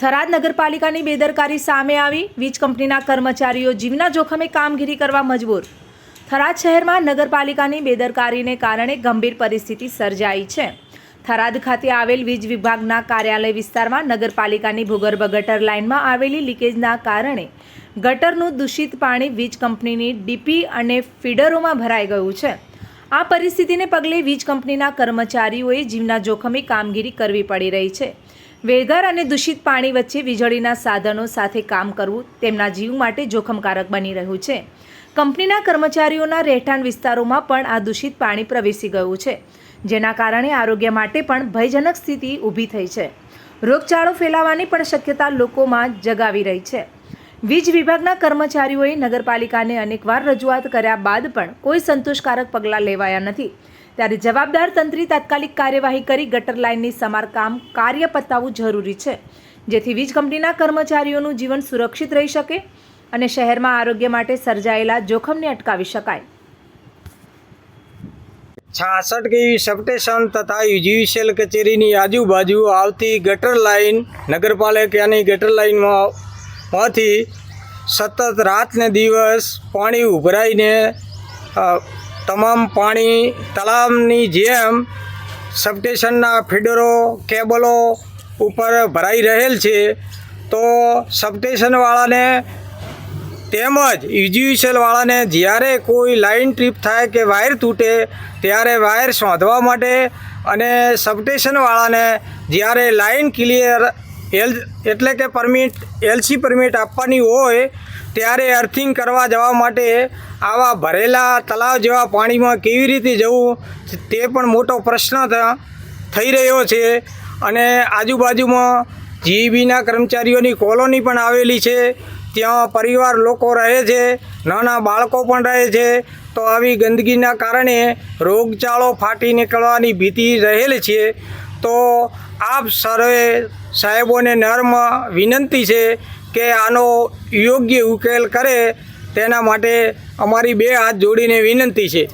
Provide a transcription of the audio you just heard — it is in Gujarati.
થરાદ નગરપાલિકાની બેદરકારી સામે આવી. વીજ કંપનીના કર્મચારીઓ જીવના જોખમે કામગીરી કરવા મજબૂર. થરાદ શહેરમાં નગરપાલિકાની બેદરકારીને કારણે ગંભીર પરિસ્થિતિ સર્જાઈ છે. થરાદ ખાતે આવેલ વીજ વિભાગના કાર્યાલય વિસ્તારમાં નગરપાલિકાની ભૂગર્ભ ગટર લાઇનમાં આવેલી લીકેજના કારણે ગટરનું દૂષિત પાણી વીજ કંપનીની ડીપી અને ફીડરોમાં ભરાઈ ગયું છે. આ પરિસ્થિતિને પગલે વીજ કંપનીના કર્મચારીઓએ જીવના જોખમે કામગીરી કરવી પડી રહી છે. વેધર અને દૂષિત પાણી વચ્ચે વીજળીના સાધનો સાથે કામ કરવું તેમના જીવ માટે જોખમકારક બની રહ્યું છે. કંપનીના કર્મચારીઓના રહેઠાણ વિસ્તારોમાં પણ આ દૂષિત પાણી પ્રવેશી ગયું છે, જેના કારણે આરોગ્ય માટે પણ ભયજનક સ્થિતિ ઊભી થઈ છે. રોગચાળો ફેલાવાની પણ શક્યતા લોકોમાં જગાવી રહી છે. વીજ વિભાગના કર્મચારીઓએ નગરપાલિકાને અનેકવાર રજૂઆત કર્યા બાદ પણ કોઈ સંતોષકારક પગલાં લેવાયા નથી. ત્યારે જવાબદાર તંત્રી તાત્કાલિક કાર્યવાહી કરી ગટર લાઇનની સમારકામ કાર્ય પતાવવું જરૂરી છે, જેથી વીજ કંપનીના કર્મચારીઓનું જીવન સુરક્ષિત રહી શકે અને શહેરમાં આરોગ્ય માટે સર્જાયેલા જોખમને અટકાવી શકાય. છાસઠ કેવી સબસ્ટેશન તથા યુજીવીસીએલ કચેરીની આજુબાજુ આવતી ગટર લાઇન નગરપાલિકાની ગટર લાઇનમાં માંથી સતત રાત ને દિવસ પાણી ઉભરાઈને તમામ પાણી તળાવની જેમ સબસ્ટેશનના ફીડરો, કેબલો ઉપર ભરાઈ રહેલ છે, તો સબસ્ટેશનવાળાને તેમજ યુજીવીસીએલવાળાને જ્યારે કોઈ લાઇન ટ્રીપ થાય કે વાયર તૂટે, ત્યારે વાયર શોધવા માટે અને સબસ્ટેશનવાળાને જ્યારે લાઇન ક્લિયર એલ, એટલે કે પરમિટ, એલસી પરમિટ આપવાની હોય, ત્યારે અર્થિંગ કરવા જવા માટે આવા ભરેલા તળાવ જેવા પાણીમાં કેવી રીતે જવું, તે પણ મોટો પ્રશ્ન થઈ રહ્યો છે. અને આજુબાજુમાં જીઈબીના કર્મચારીઓની કોલોની પણ આવેલી છે. ત્યાં પરિવાર લોકો રહે છે, નાના બાળકો પણ રહે છે. તો આવી ગંદકીના કારણે રોગચાળો ફાટી નીકળવાની ભીતિ રહેલી છે. તો આપ સર્વે સાહેબોને નર્મ વિનંતી છે કે આનો યોગ્ય ઉકેલ કરે. તેના માટે અમારી બે હાથ જોડીને વિનંતી છે.